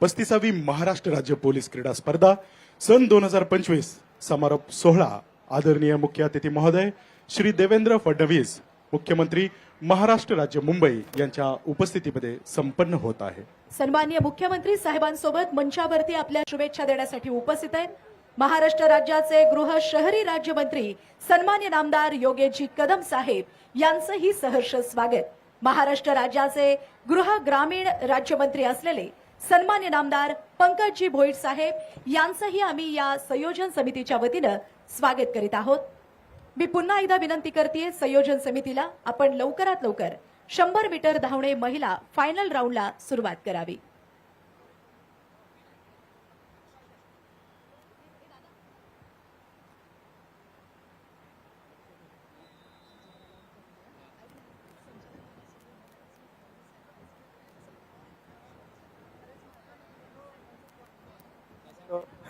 पस्तीसावी महाराष्ट्र राज्य पोलीस क्रीडा स्पर्धा सन दोन हजार पंचवीस समारोप सोहळा. आदरणीय मुख्य अतिथी महोदय श्री देवेंद्र फडणवीस मुख्यमंत्री महाराष्ट्र राज्य मुंबई यांच्या उपस्थितीमध्ये संपन्न होत आहे. सन्माननीय मुख्यमंत्री साहेबांसोबत मंचावरती आपल्या शुभेच्छा देण्यासाठी उपस्थित आहेत महाराष्ट्र राज्याचे गृह शहरी राज्यमंत्री सन्मान्य नामदार योगेशजी कदम साहेब यांचंही सहर्ष स्वागत. महाराष्ट्र राज्याचे गृह ग्रामीण राज्यमंत्री असलेले सन्मान्य नामदार पंकजी भोईट साहेब यांचंही आम्ही या संयोजन समितीच्या वतीनं स्वागत करीत आहोत. मी पुन्हा एकदा विनंती करते संयोजन समितीला आपण लवकरात लवकर शंभर मीटर धावणे महिला फायनल राऊंडला सुरुवात करावी.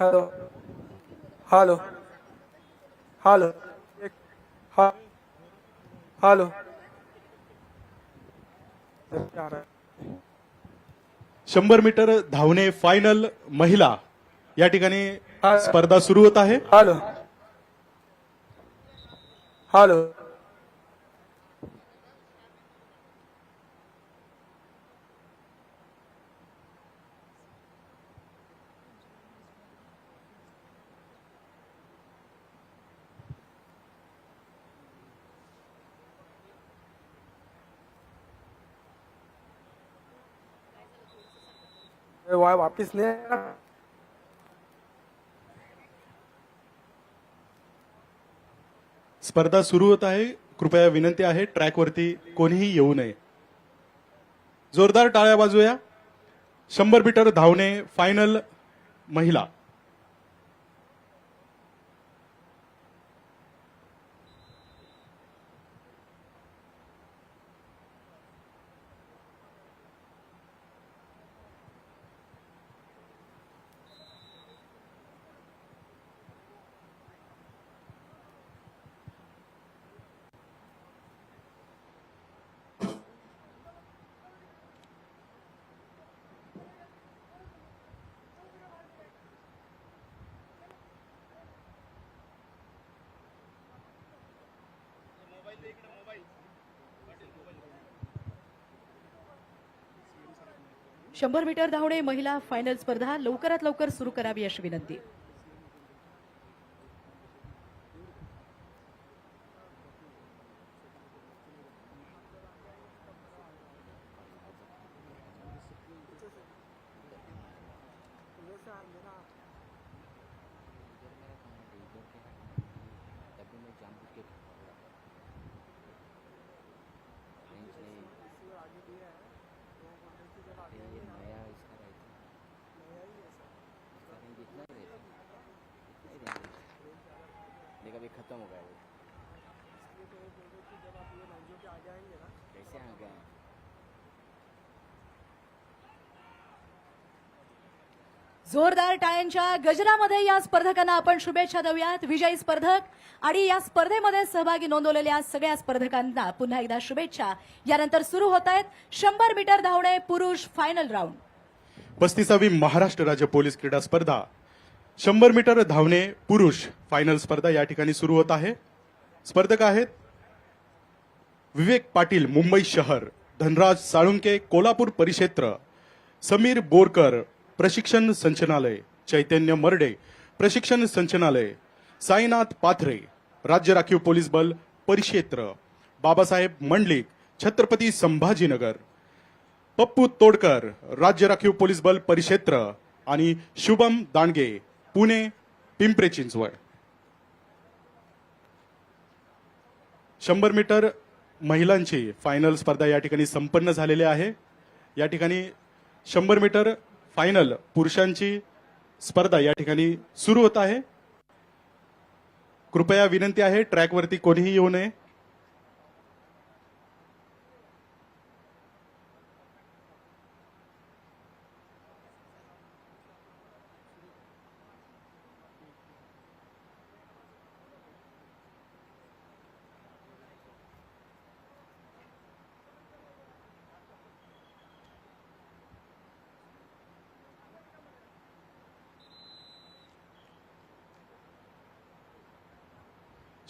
हॅलो. हॅलो. हॅलो. हा हॅलो. शंभर मीटर धावणे फायनल महिला. या ठिकाणी स्पर्धा सुरू होत आहे. हॅलो. हॅलो. वापिस नाही स्पर्धा सुरू होत आहे. कृपया विनंती आहे ट्रॅकवरती कोणीही येऊ नये. जोरदार टाळ्या वाजूया शंभर मीटर धावणे फायनल महिला. शंभर मीटर धावणे महिला फायनल स्पर्धा लवकरात लवकर सुरू करावी अशी विनंती तभी मैं जानबूझ के रेंज नहीं ये ये नया इसका रहता इसका रेंज इतना ही रहता इतना ही रेंज लेकिन अभी ख़त्म हो गया वो कैसे आ गए जोरदार टाळ्यांच्या गजरामध्ये या स्पर्धकांना आपण शुभेच्छा देऊयात. विजयी स्पर्धक आणि या स्पर्धेमध्ये सहभागी नोंदवलेल्या सगळ्या स्पर्धकांना पुन्हा एकदा शुभेच्छा. यानंतर सुरू होत आहेत शंभर मीटर धावणे पुरुष फायनल राऊंड पस्तीसावी महाराष्ट्र राज्य पोलीस क्रीडा स्पर्धा. शंभर मीटर धावणे पुरुष फायनल स्पर्धा या ठिकाणी सुरू होत आहे. स्पर्धक आहेत विवेक पाटील मुंबई शहर धनराज साळुंके कोल्हापूर परिक्षेत्र समीर बोरकर प्रशिक्षण संचनालय चैतन्य मर्डे प्रशिक्षण संचनालय साईनाथ पाथरे राज्य राखीव पोलीस बल परिक्षेत्र बाबासाहेब मंडलिक छत्रपती संभाजीनगर पप्पू तोडकर राज्य राखीव पोलीस बल परिक्षेत्र आणि शुभम दांडगे पुणे पिंपरे चिंचवड. शंभर मीटर महिलांची फायनल स्पर्धा या ठिकाणी संपन्न झालेली आहे. या ठिकाणी शंभर मीटर फायनल पुरुषांची स्पर्धा या ठिकाणी सुरू होत आहे. कृपया विनंती आहे ट्रॅकवरती कोणीही येऊ नये.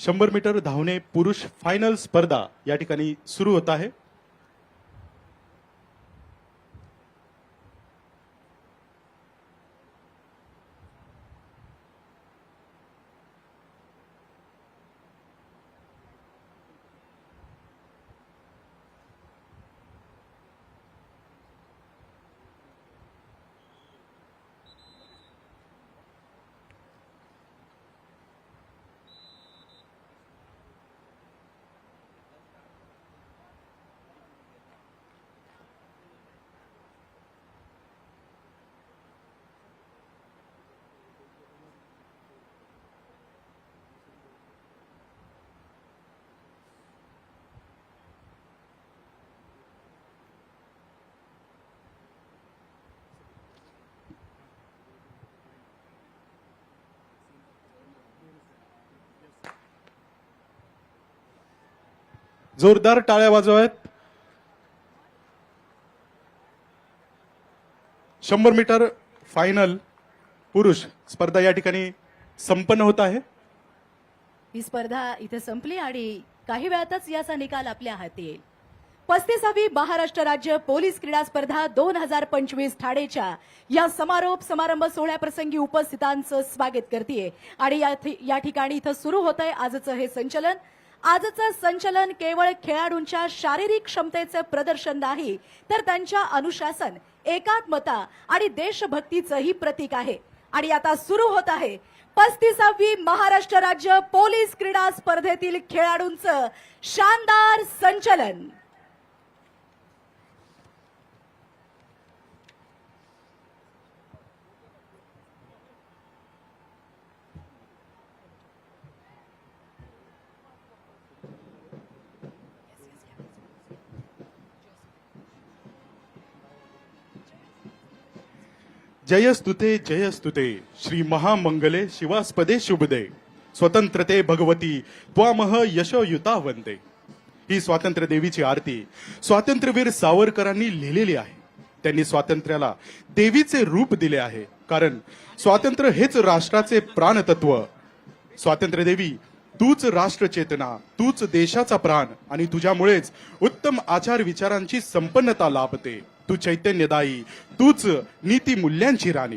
शंभर मीटर धावणे पुरुष फायनल स्पर्धा या ठिकाणी सुरू होत आहे. जोरदार टाळ्या वाजवायत शंभर मीटर फायनल पुरुष स्पर्धा या ठिकाणी संपन्न होत आहे. ही स्पर्धा इथे संपली आणि काही वेळातच याचा निकाल आपल्या हाती येईल. पस्तीसावी महाराष्ट्र राज्य पोलीस क्रीडा स्पर्धा दोन हजार पंचवीस ठाणेच्या या समारोप समारंभ सोहळ्याप्रसंगी उपस्थितांचं स्वागत करते आणि या या ठिकाणी इथं सुरू होत आहे आजचं हे संचलन. आजचं संचलन केवळ खेळाडूंच्या शारीरिक क्षमतेचं प्रदर्शन नाही तर त्यांच्या अनुशासन एकात्मता आणि देशभक्तीचंही प्रतीक आहे. आणि आता सुरू होत आहे पस्तीसावी महाराष्ट्र राज्य पोलीस क्रीडा स्पर्धेतील खेळाडूंचं शानदार संचलन. जयस्तुते जयस्तुते. श्री महामंगले शिवास्पदे शुभदे. स्वतंत्रते भगवती त्वामह यशोयुता वंदे ही स्वातंत्र्य देवीची आरती स्वातंत्र्यवीर सावरकरांनी लिहिलेली आहे. त्यांनी स्वातंत्र्याला देवीचे रूप दिले आहे. कारण स्वातंत्र्य हेच राष्ट्राचे प्राणतत्व. स्वातंत्र्य देवी तूच राष्ट्रचेतना तूच देशाचा प्राण आणि तुझ्यामुळेच उत्तम आचार विचारांची संपन्नता लाभते. तू चैतन्यदायी तूच नीती मूल्यांची राणी.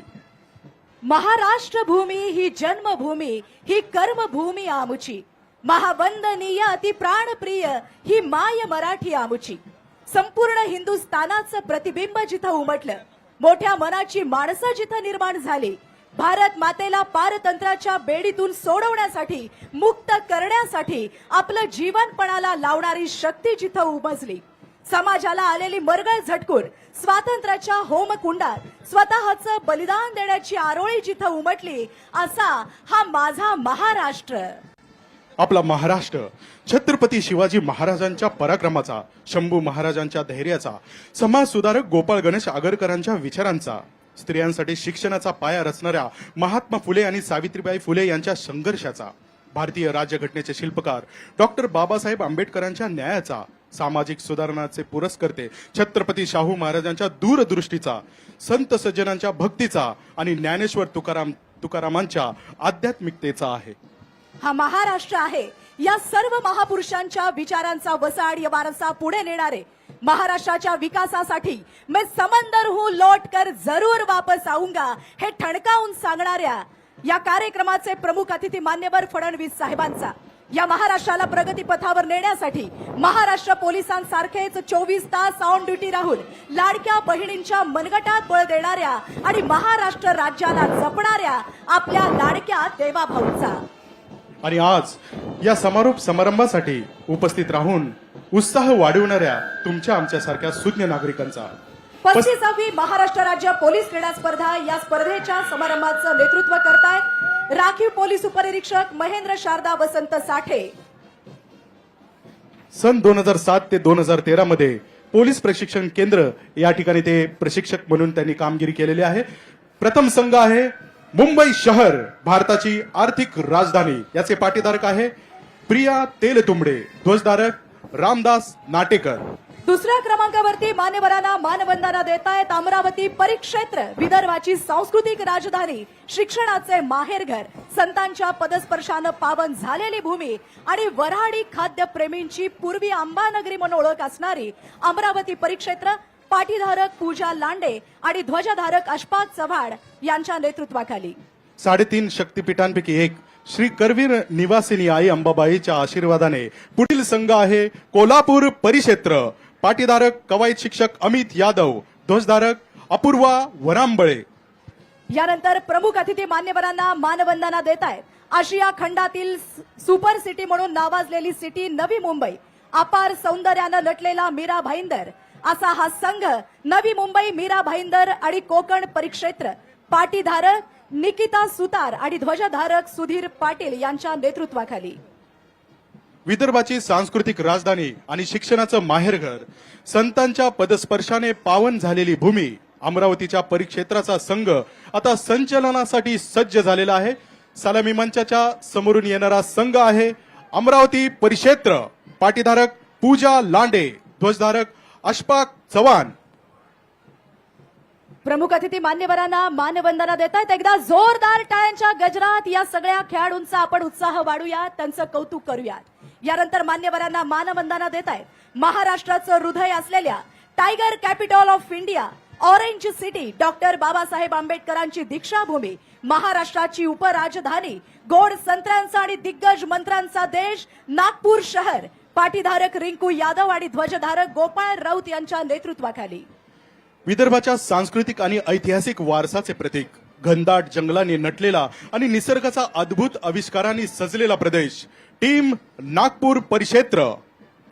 महाराष्ट्र भूमी ही जन्मभूमी ही कर्मभूमी आमुची. महावंदनीय अति प्राणप्रिय ही माय मराठी आमुची. संपूर्ण हिंदुस्थानाचं प्रतिबिंब जिथं उमटलं मोठ्या मनाची माणसं जिथं निर्माण झाली भारत मातेला पारतंत्र्याच्या बेडीतून सोडवण्यासाठी मुक्त करण्यासाठी आपलं जीवनपणाला लावणारी शक्ती जिथं उमजली. समाजाला आलेली मरगळ झटकून स्वातंत्र्याच्या होमकुंडात स्वतःचं बलिदान देण्याची आरोळी जिथं उमटली असा हा माझा महाराष्ट्र. आपला महाराष्ट्र छत्रपती शिवाजी महाराजांच्या पराक्रमाचा शंभू महाराजांच्या धैर्याचा समाज सुधारक गोपाळ गणेश आगरकरांच्या विचारांचा स्त्रियांसाठी शिक्षणाचा पाया रचणाऱ्या महात्मा फुले आणि सावित्रीबाई फुले यांच्या संघर्षाचा. भारतीय राज्यघटनेचे शिल्पकार डॉक्टर बाबासाहेब आंबेडकरांच्या न्यायाचा सामाजिक सुधारणाचे पुरस्कर्ते छत्रपती शाहू महाराजांच्या दूरदृष्टीचा संत सज्जनांच्या भक्तीचा आणि ज्ञानेश्वर तुकाराम तुकारामांच्या आध्यात्मिकतेचा आहे. हा महाराष्ट्र आहे. या सर्व महापुरुषांच्या विचारांचा वसाड या वारसा पुढे नेणारे महाराष्ट्राच्या विकासासाठी मैं समंदर हूं लौट कर जरूर वापस आऊंगा हे ठणकावून सांगणाऱ्या या कार्यक्रमाचे प्रमुख अतिथी मान्यवर फडणवीस साहेबांचा. या महाराष्ट्राला प्रगतीपथावर नेण्यासाठी महाराष्ट्र पोलिसांसारखेच चोवीस तास ऑन ड्युटी राहून लाडक्या बहिणींच्या मनगटात बळ देणाऱ्या आणि महाराष्ट्र राज्याला जपणाऱ्या आपल्या लाडक्या देवाभाऊंचा. आणि आज या समारोप समारंभासाठी उपस्थित राहून उत्साह वाढवणाऱ्या तुमच्या आमच्यासारख्या सुज्ञ नागरिकांचा पस्तीसावी महाराष्ट्र राज्य पोलीस क्रीडा स्पर्धा या स्पर्धेच्या समारंभाचं नेतृत्व करतायत राखीव पोलीस उपनिरीक्षक महेंद्र शारदा वसंत साठे. सन दोन हजार सात ते दोन हजार तेरा मध्ये पोलीस प्रशिक्षण केंद्र या ठिकाणी ते प्रशिक्षक म्हणून त्यांनी कामगिरी केलेली आहे. प्रथम संघ आहे मुंबई शहर भारताची आर्थिक राजधानी. याचे पाटीधारक आहे प्रिया तेलतुंबडे ध्वजधारक रामदास नाटेकर. दुसऱ्या क्रमांकावरती मान्यवरांना मानवंदना देत आहेत अमरावती परिक्षेत्र विदर्भाची सांस्कृतिक राजधानी शिक्षणाचे माहेरघर संतांच्या पदस्पर्शानं पावन झालेली भूमी आणि वऱ्हाडी खाद्यप्रेमींची पूर्वी अंबानगरी म्हणून ओळख असणारी अमरावती परिक्षेत्र पाठीधारक पूजा लांडे आणि ध्वजधारक अशफाक चव्हाण यांच्या नेतृत्वाखाली. साडेतीन शक्तिपीठांपैकी एक श्री करवीर निवासिनी आई अंबाबाईच्या आशीर्वादाने पुढील संघ आहे कोल्हापूर परिक्षेत्र. पाटीधारक कवायत शिक्षक अमित यादव ध्वजधारक अपूर्वा वरांबळे. यानंतर प्रमुख अतिथी मान्यवरांना मानवंदना देत आहेत आशिया खंडातील सुपर सिटी म्हणून नावाजलेली सिटी नवी मुंबई. अपार सौंदर्यानं नटलेला मीरा भाईंदर असा हा संघ नवी मुंबई मीरा भाईंदर आणि कोकण परिक्षेत्र पाटीधारक निकिता सुतार आणि ध्वजधारक सुधीर पाटील यांच्या नेतृत्वाखाली. विदर्भाची सांस्कृतिक राजधानी आणि शिक्षणाचं माहेरघर संतांच्या पदस्पर्शाने पावन झालेली भूमी अमरावतीच्या परिक्षेत्राचा संघ आता संचलनासाठी सज्ज झालेला आहे. सलामी मंचाच्या समोरून येणारा संघ आहे अमरावती परिक्षेत्र. पाटीधारक पूजा लांडे ध्वजधारक अशफाक चव्हाण. प्रमुख अतिथी मान्यवरांना मानवंदना देत आहेत एकदा जोरदार टाळ्यांच्या गजरात या सगळ्या खेळाडूंचा आपण उत्साह वाढूयात त्यांचं कौतुक करूयात. यानंतर मान्यवरांना मानवंदना देत आहेत महाराष्ट्राचं हृदय असलेल्या tiger capital of India orange city doctor Babasaheb आंबेडकरांची दीक्षाभूमी महाराष्ट्राची उपराजधानी गोड संत्र्यांचा आणि दिग्गज मंत्र्यांचा देश नागपूर शहर पाटीधारक रिंकू यादव आणि ध्वजधारक गोपाळ राऊत यांच्या नेतृत्वाखाली. विदर्भाच्या सांस्कृतिक आणि ऐतिहासिक वारसाचे प्रतीक घनदाट जंगलाने नटलेला आणि निसर्गाचा अद्भुत आविष्कारांनी सजलेला प्रदेश टीम नागपूर परिक्षेत्र.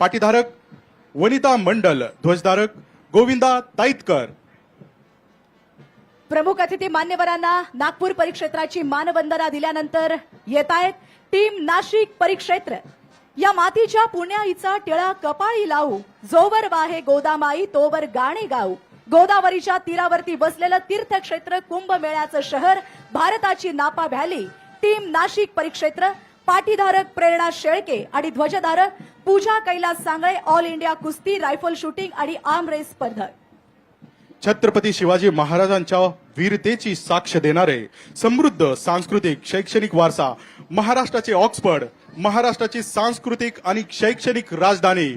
पाटीधारक वनिता मंडल ध्वजधारक गोविंदा ताईतकर. प्रमुख अतिथी मान्यवरांना नागपूर परिक्षेत्राची मानवंदना दिल्यानंतर येत आहेत टीम नाशिक परिक्षेत्र. या मातीच्या पुण्याईचा टिळा कपाळी लावू. जोवर वाहे गोदामाई तोवर गाणे गाऊ. गोदावरीच्या तीरावरती बसलेलं तीर्थक्षेत्र कुंभमेळ्याचं शहर भारताची नापा व्हॅली टीम नाशिक परिक्षेत्र पाटीधारक प्रेरणा शेळके आणि ध्वजधारक पूजा कैलास सांगळे ऑल इंडिया कुस्ती रायफल शूटिंग आणि आर्म रेस स्पर्धक. छत्रपती शिवाजी महाराजांच्या वीरतेची साक्ष देणारे समृद्ध सांस्कृतिक शैक्षणिक वारसा महाराष्ट्राचे ऑक्सफर्ड महाराष्ट्राची सांस्कृतिक आणि शैक्षणिक राजधानी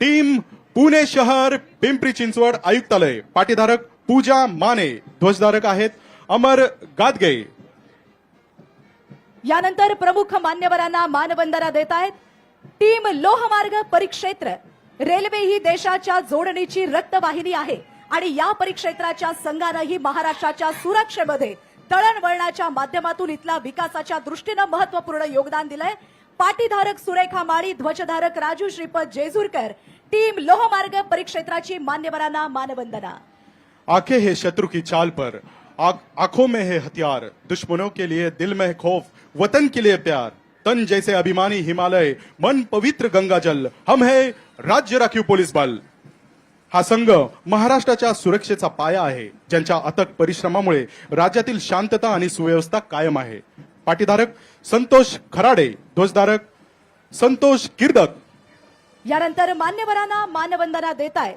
टीम पुणे शहर पिंपरी चिंचवड आयुक्तालय. पाटीधारक पूजा माने ध्वजधारक आहेत. अमर गादगे. यानंतर प्रमुख मान्यवरांना मानवंदना देत आहेत. टीम लोहमार्ग परिक्षेत्र. रेल्वे ही देशाच्या जोडणीची रक्तवाहिनी आहे आणि या परिक्षेत्राच्या संघानंही महाराष्ट्राच्या सुरक्षेमध्ये दळणवळणाच्या माध्यमातून इथला विकासाच्या दृष्टीनं महत्त्वपूर्ण योगदान दिलंय. पाटीधारक सुरेखा माळी ध्वजधारक राजू श्रीपद जेजूरकर टीम लोहमार्ग परिक्षेत्राची मान्यवरांना मानवंदना. आंखें है शत्रु की चाल पर आखो आंखों में है हथियार दुश्मनों के लिए दिल में खौफ वतन के लिए प्यार। तन जैसे अभिमानी हिमालय मन पवित्र गंगा जल हम है राज्य राखीव पोलीस बल। हा संघ महाराष्ट्राच्या सुरक्षेचा पाया आहे ज्यांच्या अथक परिश्रमामुळे राज्यातील शांतता आणि सुव्यवस्था कायम आहे. पाटीधारक संतोष खराडे ध्वजधारक संतोष किर्दक. यानंतर मान्यवरांना मानवंदना देत आहे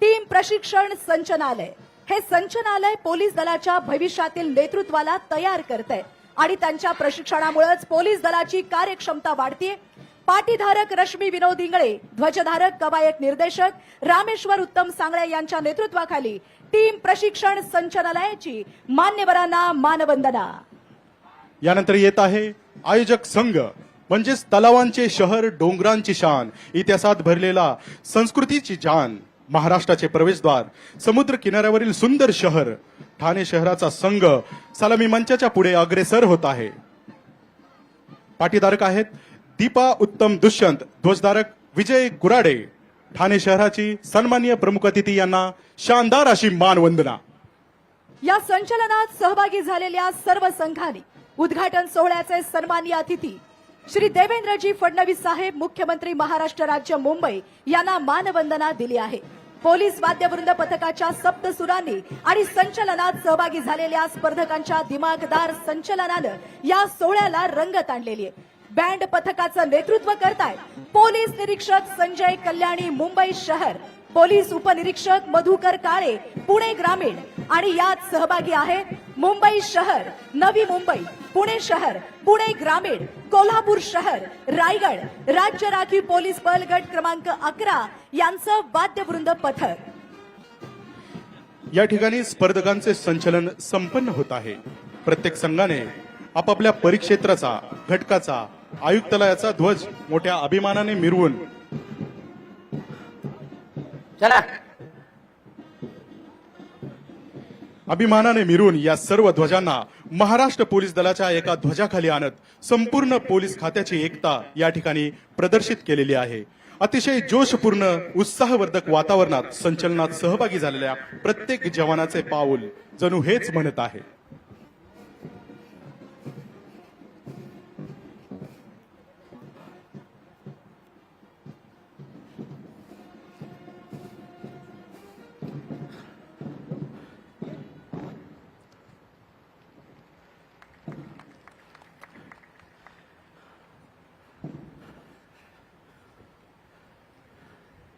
टीम प्रशिक्षण संचनालय. हे संचनालय पोलीस दलाच्या भविष्यातील नेतृत्वाला तयार करतंय आणि त्यांच्या प्रशिक्षणामुळेच पोलीस दलाची कार्यक्षमता वाढतीये. पाटीधारक रश्मी विनोद इंगळे ध्वजधारक कवायत निर्देशक रामेश्वर उत्तम सांगळे यांच्या नेतृत्वाखाली टीम प्रशिक्षण संचनालयाची मान्यवरांना मानवंदना. यानंतर येत आहे आयोजक संघ म्हणजेच तलावांचे शहर डोंगरांची शान इतिहासात भरलेला संस्कृतीची जान महाराष्ट्राचे प्रवेशद्वार समुद्र किनाऱ्यावरील सुंदर शहर ठाणे शहराचा संघ सलामी मंचाच्या पुढे अग्रेसर होत आहे. पाटीधारक आहेत दीपा उत्तम दुष्यंत ध्वजधारक विजय गुराडे. ठाणे शहराची सन्माननीय प्रमुख अतिथी यांना शानदार अशी मानवंदना. या संचलनात सहभागी झालेल्या सर्व संघांनी उद्घाटन सोहळ्याचे सन्माननीय अतिथी श्री देवेंद्रजी फडणवीस साहेब मुख्यमंत्री महाराष्ट्र राज्य मुंबई यांना मानवंदना दिली आहे. पोलीस वाद्यवृंद पथकाच्या सप्तसुरांनी आणि संचलनात सहभागी झालेल्या स्पर्धकांच्या दिमागदार संचलनानं या सोहळ्याला रंगत आणलेली आहे. बँड पथकाचं नेतृत्व करतायत पोलीस निरीक्षक संजय कल्याणी मुंबई शहर. पोलीस उपनिरीक्षक मधुकर काळे पुणे ग्रामीण. आणि यात सहभागी आहेत मुंबई शहर नवी मुंबई पुणे शहर पुणे ग्रामीण कोल्हापूर शहर रायगड राज्य राखीव पोलीस बल गट क्रमांक अकरा यांचं वाद्यवृंद पथक. या ठिकाणी स्पर्धकांचे संचलन संपन्न होत आहे. प्रत्येक संघाने आपापल्या परिक्षेत्राचा घटकाचा आयुक्तालयाचा ध्वज मोठ्या अभिमानाने मिरवून चला. अभिमानाने मिरून या सर्व ध्वजांना महाराष्ट्र पोलीस दलाच्या एका ध्वजाखाली आणत संपूर्ण पोलीस खात्याची एकता या ठिकाणी प्रदर्शित केलेली आहे. अतिशय जोशपूर्ण उत्साहवर्धक वातावरणात संचलनात सहभागी झालेल्या प्रत्येक जवानाचे पाऊल जणू हेच म्हणत आहे.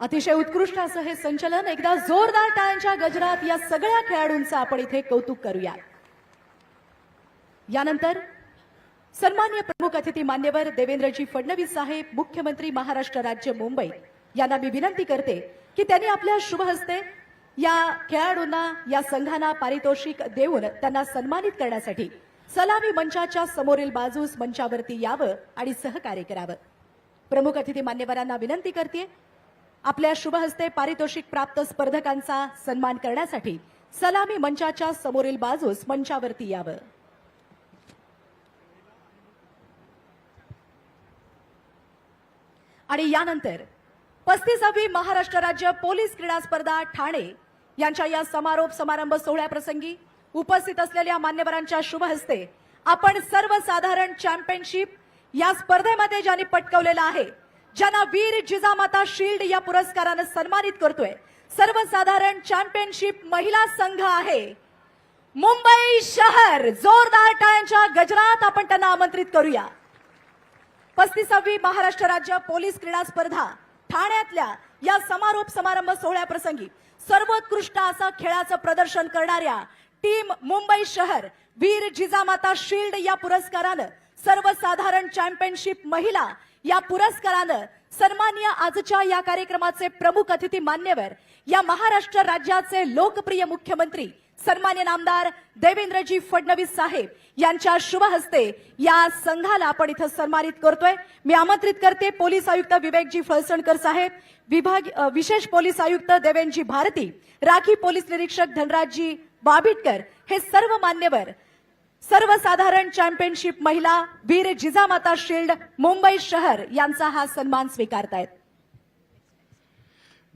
अतिशय उत्कृष्ट असं हे संचलन एकदा जोरदार टाळ्यांच्या गजरात या सगळ्या खेळाडूंचं आपण इथे कौतुक करूया. यानंतर सन्मान्य प्रमुख अतिथी मान्यवर देवेंद्रजी फडणवीस साहेब मुख्यमंत्री महाराष्ट्र राज्य मुंबई. यांना मी विनंती करते की त्यांनी आपल्या शुभ हस्ते या खेळाडूंना या संघांना पारितोषिक देऊन त्यांना सन्मानित करण्यासाठी सलामी मंचाच्या समोरील बाजूस मंचावरती यावं आणि सहकार्य करावं. प्रमुख अतिथी मान्यवरांना विनंती करते आपल्या शुभहस्ते पारितोषिक प्राप्त स्पर्धकांचा सन्मान करण्यासाठी सलामी मंचाच्या समोरील बाजूस मंचावरती यावं. आणि यानंतर पस्तीसावी महाराष्ट्र राज्य पोलीस क्रीडा स्पर्धा ठाणे यांच्या या समारोप समारंभ सोहळ्याप्रसंगी उपस्थित असलेल्या मान्यवरांच्या शुभ हस्ते आपण सर्वसाधारण चॅम्पियनशिप या स्पर्धेमध्ये ज्यांनी पटकवलेला आहे ज्यांना वीर जिजामाता शिल्ड या पुरस्कारानं सन्मानित करतोय. सर्वसाधारण चॅम्पियनशिप महिला संघ आहे. मुंबई शहर जोरदार टाळ्यांच्या गजरात आपण त्यांना आमंत्रित करूया. पस्तीसावी महाराष्ट्र राज्य पोलीस क्रीडा स्पर्धा ठाण्यातल्या या समारोप समारंभ सोहळ्याप्रसंगी सर्वोत्कृष्ट असं खेळाचं प्रदर्शन करणाऱ्या टीम मुंबई शहर वीर जिजामाता शिल्ड या पुरस्कारानं सर्वसाधारण चॅम्पियनशिप महिला या पुरस्कारानं सन्मान्य आजच्या या कार्यक्रमाचे प्रमुख अतिथी मान्यवर या महाराष्ट्र राज्याचे लोकप्रिय मुख्यमंत्री सन्मान्य नामदार देवेंद्रजी फडणवीस साहेब यांच्या शुभ हस्ते या संघाला आपण इथं सन्मानित करतोय. मी आमंत्रित करते पोलीस आयुक्त विवेकजी फळसणकर साहेब विभाग विशेष पोलीस आयुक्त देवेंजी भारती राखी पोलीस निरीक्षक धनराजजी बाबिटकर हे सर्व मान्यवर सर्वसाधारण चॅम्पियनशिप महिला वीर जिजामाता शिल्ड मुंबई शहर यांचा हा सन्मान स्वीकारतायत.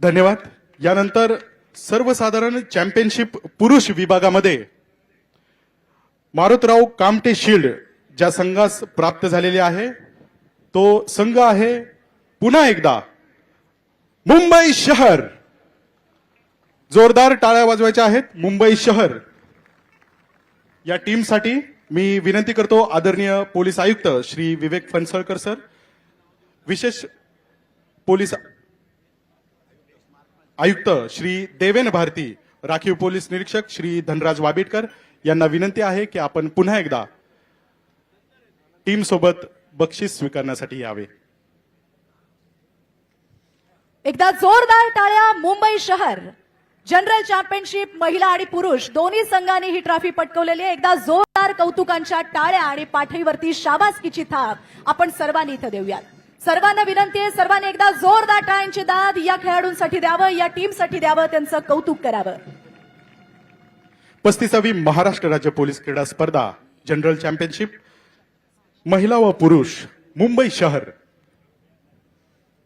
धन्यवाद. यानंतर सर्वसाधारण चॅम्पियनशिप पुरुष विभागामध्ये मारुतराव कामटे शिल्ड ज्या संघास प्राप्त झालेले आहे तो संघ आहे पुन्हा एकदा मुंबई शहर. जोरदार टाळ्या वाजवायच्या आहेत मुंबई शहर. या टीमसाठी मी विनंती करतो आदरणीय पोलीस आयुक्त श्री विवेक फणसळकर सर विशेष पोलीस आयुक्त श्री देवेन भारती राखीव पोलीस निरीक्षक श्री धनराज वाबेडकर यांना विनंती आहे की आपण पुन्हा एकदा टीम सोबत बक्षीस स्वीकारण्यासाठी यावे. एकदा जोरदार टाळ्या मुंबई शहर. जनरल चॅम्पियनशिप महिला आणि पुरुष दोन्ही संघांनी ही ट्रॉफी पटकवलेली आहे. एकदा जोरदार कौतुकांच्या टाळ्या आणि पाठीवरती शाबासकीची थाप आपण सर्वांनी इथं देऊयात. सर्वांना विनंती आहे सर्वांनी एकदा जोरदार टाळ्यांची दाद या खेळाडूंसाठी द्यावं या टीमसाठी द्यावं त्यांचं कौतुक करावं. पस्तीसावी महाराष्ट्र राज्य पोलीस क्रीडा स्पर्धा जनरल चॅम्पियनशिप महिला व पुरुष मुंबई शहर.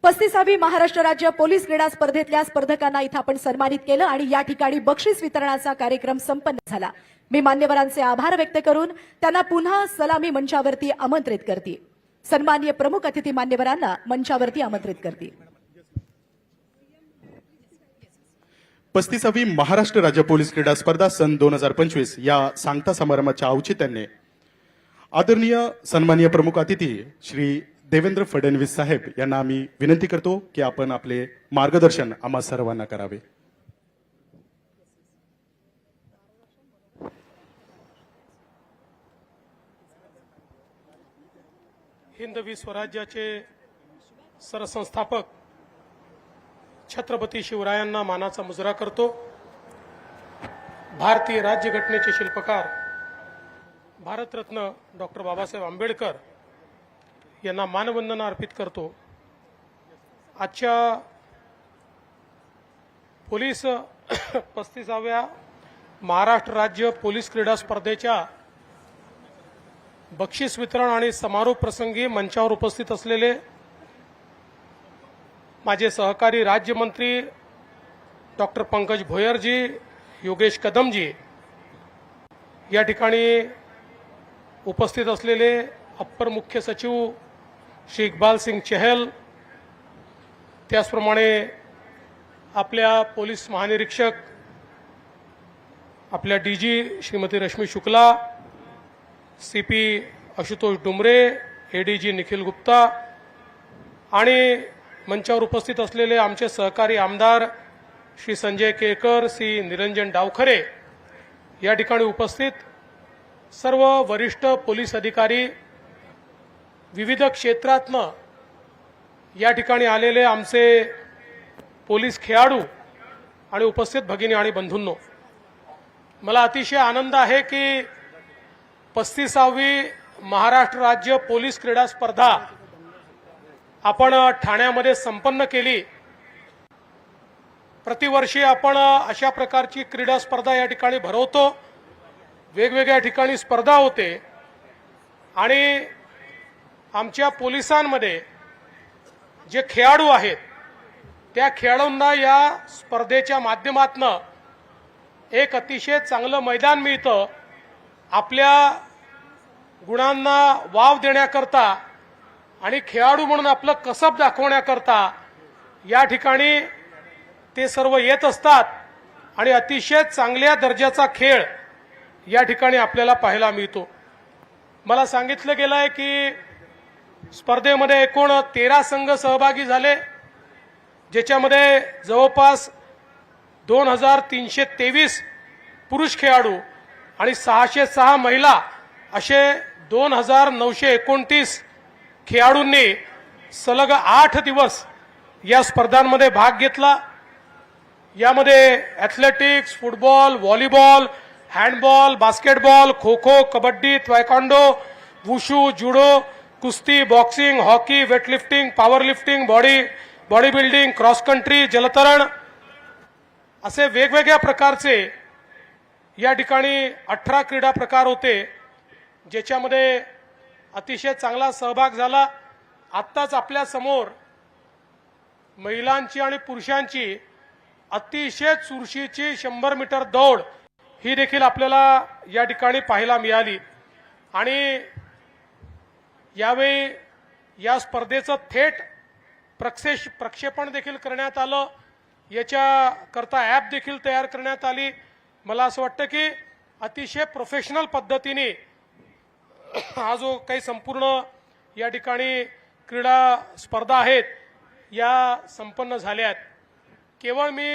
पस्तीसावी महाराष्ट्र राज्य पोलीस क्रीडा स्पर्धेतल्या स्पर्धकांना इथं आपण सन्मानित केलं आणि या ठिकाणी बक्षीस वितरणाचा कार्यक्रम संपन्न झाला. मी मान्यवरांचे आभार व्यक्त करून त्यांना पुन्हा सलामी मंचावरती आमंत्रित करते. सन्मान्य प्रमुख अतिथी मान्यवरांना मंचावरती आमंत्रित करते. पस्तीसावी महाराष्ट्र राज्य पोलीस क्रीडा स्पर्धा सन दोन हजार पंचवीस या सांगता समारंभाच्या औचित्याने आदरणीय सन्माननीय प्रमुख अतिथी श्री देवेंद्र फडणवीस साहेब यांना आम्ही विनंती करतो की आपण आपले मार्गदर्शन आम्हा सर्वांना करावे. हिंदवी स्वराज्याचे सरसंस्थापक छत्रपती शिवरायांना मानाचा मुजरा करतो. भारतीय राज्यघटनेचे शिल्पकार भारतरत्न डॉक्टर बाबासाहेब आंबेडकर यांना मानवंदना अर्पित करतो. आजच्या पोलीस पस्तीसाव्या महाराष्ट्र राज्य पोलीस क्रीडा स्पर्धेच्या बक्षीस वितरण आणि समारोप प्रसंगी मंचावर उपस्थित असलेले माझे सहकारी राज्यमंत्री डॉक्टर पंकज भोयरजी योगेश कदमजी या ठिकाणी उपस्थित असलेले अप्पर मुख्य सचिव श्री इक्बाल सिंग चहल त्याचप्रमाणे आपल्या पोलीस महानिरीक्षक आपल्या D G Shrimati Rashmi Shukla C P Ashutosh Dumre ADG Nikhil Gupta आणि मंचावर उपस्थित असलेले आमचे सहकारी आमदार श्री संजय केळकर श्री निरंजन डावखरे या ठिकाणी उपस्थित सर्व वरिष्ठ पोलीस अधिकारी विविध क्षेत्रातनं या ठिकाणी आलेले आमचे पोलीस खेळाडू आणि उपस्थित भगिनी आणि बंधूंनो मला अतिशय आनंद आहे की पस्तीसावी महाराष्ट्र राज्य पोलीस क्रीडा स्पर्धा आपण ठाण्यामध्ये संपन्न केली. प्रतिवर्षी आपण अशा प्रकारची क्रीडा स्पर्धा या ठिकाणी भरवतो. वेगवेगळ्या ठिकाणी स्पर्धा होते. आणि आमच्या पोलिसांमध्ये जे खेळाडू आहेत त्या खेळाडूंना या स्पर्धेच्या माध्यमातनं एक अतिशय चांगलं मैदान मिळतं. आपल्या गुणांना वाव देण्याकरता आणि खेळाडू म्हणून आपलं कसब दाखवण्याकरता या ठिकाणी ते सर्व येत असतात आणि अतिशय चांगल्या दर्जाचा खेळ या ठिकाणी आपल्याला पाहायला मिळतो. मला सांगितलं गेलं आहे की स्पर्धेमध्ये एकूण तेरा संघ सहभागी झाले ज्याच्यामध्ये जवळपास दोन हजार तीनशे तेवीस पुरुष खेळाडू आणि सहाशे सहा महिला असे दोन हजार नऊशे एकोणतीस खेळाडूंनी सलग आठ दिवस या स्पर्धांमध्ये भाग घेतला. यामध्ये athletics football volleyball handball basketball kho kho kabaddi taekwondo wushu judo कुस्ती boxing hockey weightlifting power lifting body body building cross country जलतरण असे वेगवेगळ्या प्रकारचे या ठिकाणी अठरा क्रीडा प्रकार होते ज्याच्यामध्ये अतिशय चांगला सहभाग झाला. आत्ताच आपल्यासमोर महिलांची आणि पुरुषांची अतिशय चुरशीची शंभर मीटर दौड ही देखील आपल्याला या ठिकाणी पाहायला मिळाली. आणि यावेळी या स्पर्धेचं थेट प्रक्षेश प्रक्षेपण देखील करण्यात आलं. याच्याकरता ॲप देखील तयार करण्यात आली. मला असं वाटतं की अतिशय प्रोफेशनल पद्धतीने हा जो काही संपूर्ण या ठिकाणी क्रीडा स्पर्धा आहेत या संपन्न झाल्या आहेत. केवळ मी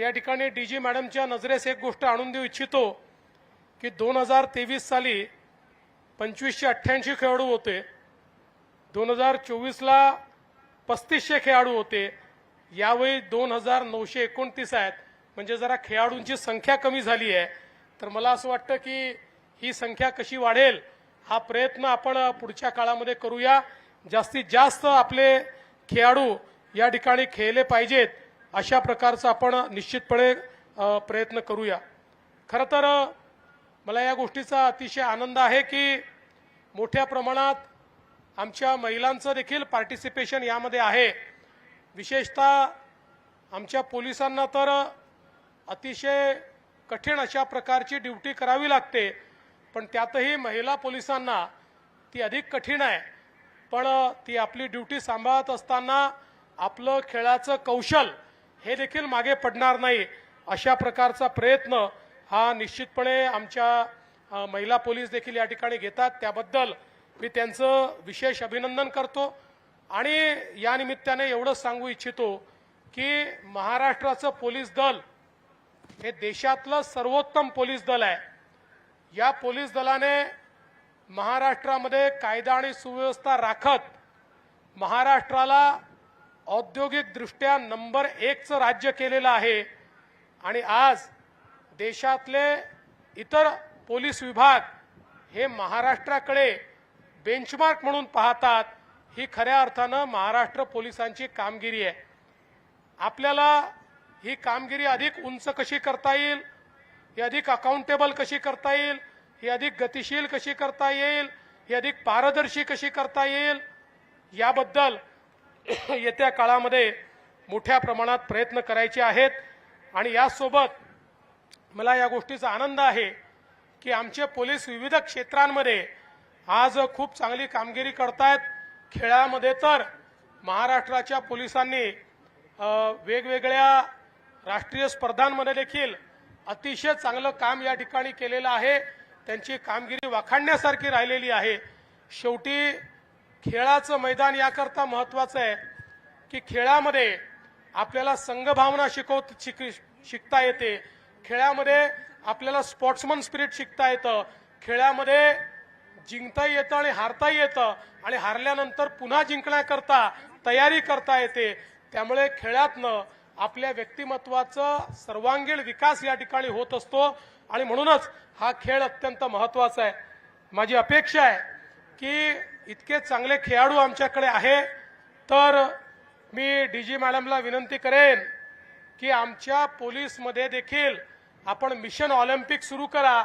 या ठिकाणी डी जी मॅडमच्या नजरेस एक गोष्ट आणून देऊ इच्छितो की दोन हजार तेवीस साली पंचवीसशे अठ्ठ्याऐंशी खेळाडू होते. दोन हजार चोवीसला पस्तीसशे खेळाडू होते. यावेळी दोन हजार नऊशे एकोणतीस आहेत. म्हणजे जरा खेळाडूंची संख्या कमी झाली आहे. तर मला असं वाटतं की ही संख्या कशी वाढेल हा प्रयत्न आपण पुढच्या काळामध्ये करूया. जास्तीत जास्त आपले खेळाडू या ठिकाणी खेळले पाहिजेत अशा प्रकारचा आपण निश्चितपणे प्रयत्न करूया. खरं तर मला या गोष्टीचा अतिशय आनंद आहे की मोठ्या प्रमाणात आमच्या महिलांचं देखील पार्टिसिपेशन यामध्ये आहे. विशेषतः आमच्या पोलिसांना तर अतिशय कठीण अशा प्रकारची ड्युटी करावी लागते पण त्यातही महिला पोलिसांना ती अधिक कठीण आहे. पण ती आपली ड्युटी सांभाळत असताना आपलं खेळाचं कौशल हे देखील मागे पडणार नाही अशा प्रकारचा प्रयत्न हा निश्चितपणे आमच्या महिला पोलीस देखील या ठिकाणी घेतात. त्याबद्दल मी त्यांचं विशेष अभिनंदन करतो. आणि या निमित्ताने एवढंच सांगू इच्छितो की महाराष्ट्राचं पोलीस दल हे देशातलं सर्वोत्तम पोलीस दल आहे. या पोलीस दलाने महाराष्ट्रामध्ये कायदा आणि सुव्यवस्था राखत महाराष्ट्राला औद्योगिकदृष्ट्या नंबर एकचं राज्य केलेलं आहे. आणि आज देशातले इतर पोलीस विभाग हे महाराष्ट्राकडे बेंचमार्क म्हणून पाहतात ही खऱ्या अर्थानं महाराष्ट्र पोलिसांची कामगिरी आहे. आपल्याला ही कामगिरी अधिक उंच कशी करता येईल ही अधिक अकाउंटेबल कशी करता येईल ही अधिक गतिशील कशी करता येईल ही अधिक पारदर्शी कशी करता येईल याबद्दल येत्या काळामध्ये मोठ्या प्रमाणात प्रयत्न करायचे आहेत. आणि यासोबत मला या गोष्टीचा आनंद आहे की आमचे पोलीस विविध क्षेत्रांमध्ये आज खूप चांगली कामगिरी करतायत. खेळामध्ये तर महाराष्ट्राच्या पोलिसांनी वेगवेगळ्या राष्ट्रीय स्पर्धांमध्ये देखील अतिशय चांगलं काम या ठिकाणी केलेलं आहे. त्यांची कामगिरी वाखाणण्यासारखी राहिलेली आहे. शेवटी खेळाचं मैदान याकरता महत्वाचं आहे की खेळामध्ये आपल्याला संघभावना शिकव शिक शिकता येते. खेळामध्ये आपल्याला स्पोर्ट्समन स्पिरिट शिकता येतं. खेळामध्ये जिंकता येतं आणि हारता येतं. आणि हारल्यानंतर पुन्हा जिंकण्याकरता तयारी करता येते. त्यामुळे खेळातनं आपल्या व्यक्तिमत्वाचं सर्वांगीण विकास या ठिकाणी होत असतो. आणि म्हणूनच हा खेळ अत्यंत महत्त्वाचा आहे. माझी अपेक्षा आहे की इतके चांगले खेळाडू आमच्याकडे आहे. तर मी डी जी मॅडमला विनंती करेन की आमच्या पोलीसमध्ये देखील आपण मिशन ऑलिम्पिक सुरू करा.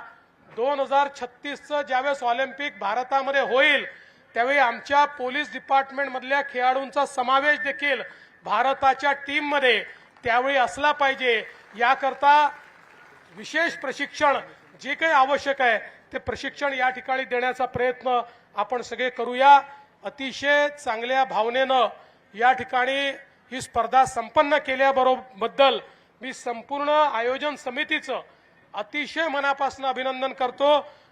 दोन हजार छत्तीसचं ज्यावेळेस ऑलिम्पिक भारतामध्ये होईल त्यावेळी आमच्या पोलीस डिपार्टमेंटमधल्या खेळाडूंचा समावेश देखील भारताच्या टीममध्ये त्यावेळी असला पाहिजे. याकरता विशेष प्रशिक्षण जे काही आवश्यक आहे ते प्रशिक्षण या ठिकाणी देण्याचा प्रयत्न आपण सगळे करूया. अतिशय चांगल्या भावनेनं या ठिकाणी ही स्पर्धा संपन्न केल्याबरोबद्दल मी संपूर्ण आयोजन समितीचं अतिशय मनापासून अभिनंदन करतो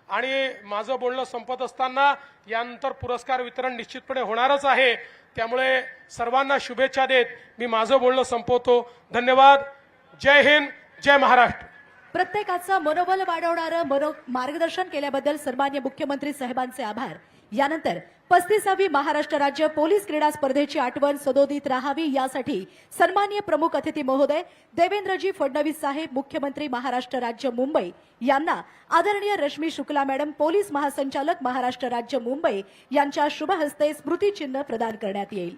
आणि माझं बोलणं संपत असताना यानंतर पुरस्कार वितरण निश्चितपणे होणारच आहे. त्यामुळे सर्वांना शुभेच्छा देत मी माझं बोलणं संपवतो. धन्यवाद. जय हिंद जय महाराष्ट्र. प्रत्येकाचं मनोबल वाढवणारं मनो मार्गदर्शन केल्याबद्दल सन्मान्य मुख्यमंत्री साहेबांचे आभार. यानंतर पस्तीसावी महाराष्ट्र राज्य पोलीस क्रीडा स्पर्धेची आठवण सदोदित राहावी यासाठी सन्मान्य प्रमुख अतिथी महोदय देवेंद्रजी फडणवीस साहेब मुख्यमंत्री महाराष्ट्र राज्य मुंबई यांना आदरणीय रश्मी शुक्ला मॅडम पोलीस महासंचालक महाराष्ट्र राज्य मुंबई यांच्या शुभ हस्ते स्मृतिचिन्ह प्रदान करण्यात येईल.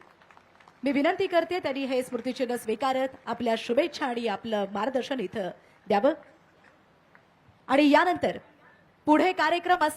मी विनंती करते त्यांनी हे स्मृतिचिन्ह स्वीकारत आपल्या शुभेच्छा आणि आपलं मार्गदर्शन इथं द्यावं. आणि यानंतर पुढे कार्यक्रम असले